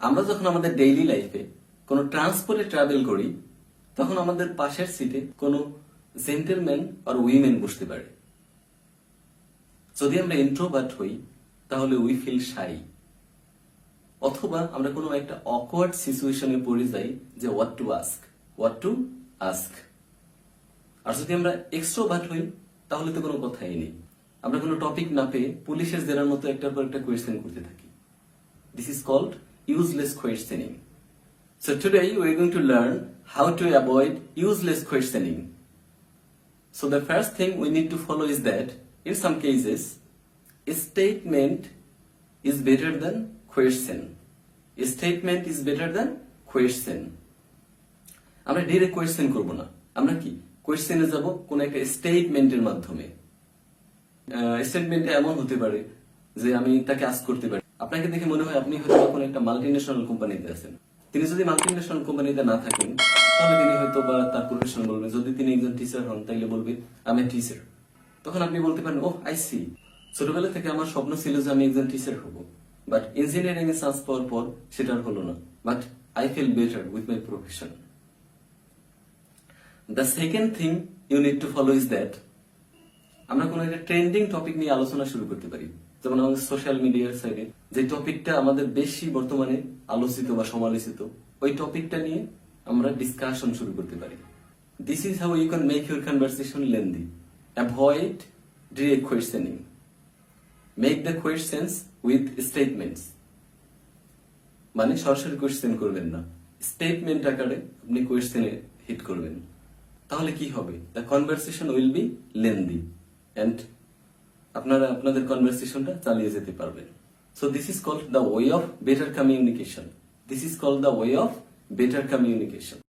আমরা যখন আমাদের ডেইলি লাইফে কোনো ট্রান্সপোর্টে ট্রাভেল করি, তখন আমাদের পাশের সিটে কোনো জেন্টেলম্যান আর উইমেন বসতে পারে। যদি আমরা ইন্ট্রোভার্ট হই, তাহলে উই ফিল শাই অথবা আমরা কোনো একটা অকওয়ার্ড সিচুয়েশনে পড়ে যাই যে what to ask what to ask আর যদি আমরা এক্সট্রোভার্ট হই, তাহলে তো কোনো কথাই নেই। আমরা কোনো টপিক না পেয়ে পুলিশের জেরার মতো একটার পর একটা কোয়েশ্চেন করতে থাকি। This is called useless questioning. So today we are going to learn how to avoid useless questioning. So the first thing we need to follow is that in some cases, a statement is better than question. A statement is better than question. আমরা direct question করব না আমরা কি কোয়েশ্চেনে যাব কোন একটা স্টেটমেন্টের মাধ্যমে স্টেটমেন্টে এমন হতে পারে যে আমি তাকে আস করতে পারি আপনাকে দেখে মনে হয় আপনি হয়তো কোনো একটা মাল্টি ন্যাশনাল কোম্পানিতে আছেন। তিনি যদি মাল্টি ন্যাশনাল কোম্পানিতে না থাকেন, তাহলে তিনি হয়তো বা তার প্রফেশন বলবে যদি তিনি একজন টিচার হন, তাইলে বলবে আমি টিচার তখন আপনি বলতে পারেন ও আই সি ছোটবেলা থেকে আমার স্বপ্ন ছিল যে আমি একজন টিচার হব। বাট ইঞ্জিনিয়ারিং এ চান্স পাওয়ার পর সেটা হলো না। But I feel better with my profession the second thing you need to follow is that আমরা কোনো একটা ট্রেন্ডিং টপিক নিয়ে আলোচনা শুরু করতে পারি। যেমন আমাদের সোশ্যাল মিডিয়ার সাইডে যে টপিকটা আমাদের বেশি বর্তমানে আলোচিত বা সমালোচিত, ওই টপিকটা নিয়ে আমরা ডিসকাশন শুরু করতে পারি। This is how you can make your conversation lengthy avoid direct questioning make the questions with statements মানে সরাসরি কোয়েশ্চেন করবেন না। স্টেটমেন্ট আকারে আপনি কোয়েশ্চেনে হিট করবেন। তাহলে কি হবে? The conversation will be lengthy and আপনারা আপনাদের কনভারসেশনটা চালিয়ে যেতে পারবেন। So this is called the way of better communication this is called the way of better communication